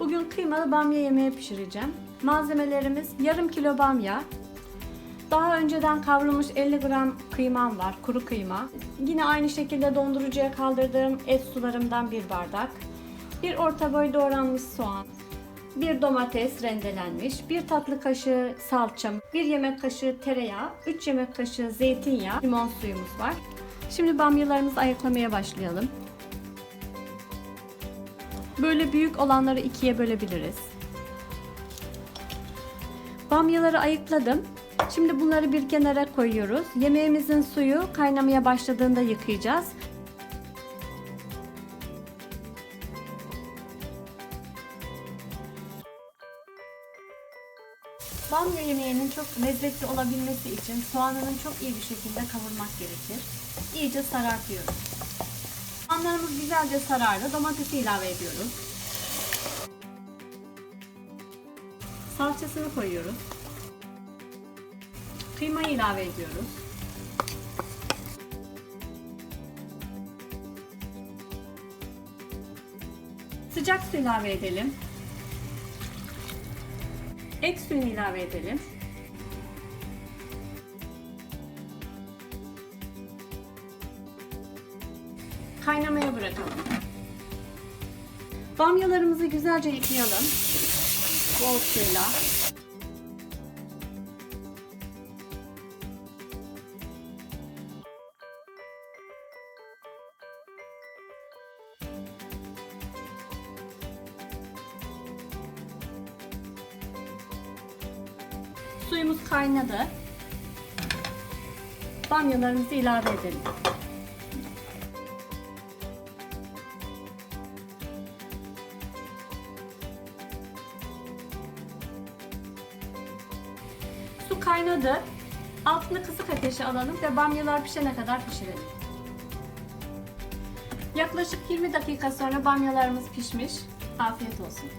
Bugün kıymalı bamya yemeği pişireceğim. Malzemelerimiz yarım kilo bamya. Daha önceden kavrulmuş 50 gram kıymam var, kuru kıyma. Yine aynı şekilde dondurucuya kaldırdığım et sularımdan bir bardak. Bir orta boy doğranmış soğan. Bir domates rendelenmiş, bir tatlı kaşığı salça, bir yemek kaşığı tereyağı, 3 yemek kaşığı zeytinyağı, limon suyumuz var. Şimdi bamyalarımızı ayıklamaya başlayalım. Böyle büyük olanları ikiye bölebiliriz. Bamyaları ayıkladım. Şimdi bunları bir kenara koyuyoruz. Yemeğimizin suyu kaynamaya başladığında yıkayacağız. Bamya yemeğinin çok lezzetli olabilmesi için soğanının çok iyi bir şekilde kavurmak gerekir. İyice sarartıyoruz. Soğanlarımız güzelce sarardı. Domatesi ilave ediyoruz. Salçasını koyuyoruz. Kıymayı ilave ediyoruz. Sıcak su ilave edelim. Et suyunu ilave edelim. Kaynamaya bırakalım. Bamyalarımızı güzelce yıkayalım. Bol suyla. Suyumuz kaynadı. Bamyalarımızı ilave edelim. Kaynadı. Altını kısık ateşe alalım ve bamyalar pişene kadar pişirelim. Yaklaşık 20 dakika sonra bamyalarımız pişmiş. Afiyet olsun.